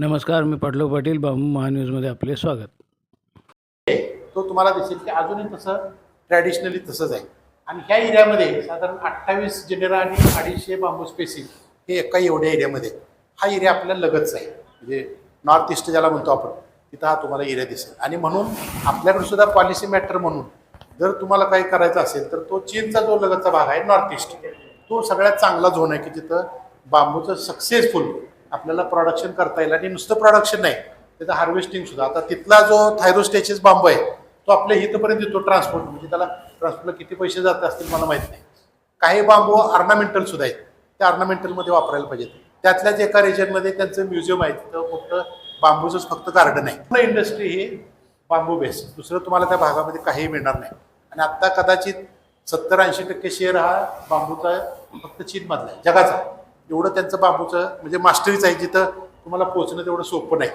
नमस्कार मी पाटलो पाटील बाबू महान्यूजमध्ये आपले स्वागत. तो तुम्हाला दिसेल की अजूनही तसं ट्रॅडिशनली तसंच आहे. आणि ह्या एरियामध्ये साधारण अठ्ठावीस जनरल आणि अडीचशे बांबू स्पेसिस हे एका एवढ्या एरियामध्ये. हा एरिया आपल्याला लगतच आहे. म्हणजे नॉर्थ ईस्ट ज्याला म्हणतो आपण तिथं हा तुम्हाला एरिया दिसेल. आणि म्हणून आपल्याकडे सुद्धा पॉलिसी मॅटर म्हणून जर तुम्हाला काही करायचं असेल तर तो चीनचा जो लगतचा भाग आहे नॉर्थ ईस्ट तो सगळ्यात चांगला झोन आहे की जिथं बांबूचं सक्सेसफुल आपल्याला प्रोडक्शन करता येईल आणि नुसतं प्रोडक्शन नाही त्याचं हार्वेस्टिंग सुद्धा. आता तिथला जो थायरोस्टेचेस बांबू आहे तो आपल्या हितपर्यंत येतो ट्रान्सपोर्ट म्हणजे त्याला ट्रान्सपोर्टला किती पैसे जात असतील मला माहीत नाही. काही बांबू ऑर्नामेंटल सुद्धा आहेत. त्या ऑर्नामेंटलमध्ये वापरायला पाहिजेत. त्यातल्याच एका रिजनमध्ये त्यांचं म्युझियम आहे. तिथं फक्त बांबूचंच फक्त गार्डन आहे. पूर्ण इंडस्ट्री ही बांबू बेस्ड दुसरं तुम्हाला त्या भागामध्ये काहीही मिळणार नाही. आणि आत्ता कदाचित सत्तर ऐंशी टक्के शेअर हा बांबूचा फक्त चीनमधला आहे. जगाचा. एवढं त्यांचं बांबूचं म्हणजे मास्टरीच आहे जिथं तुम्हाला पोहोचणं तेवढं सोपं नाही.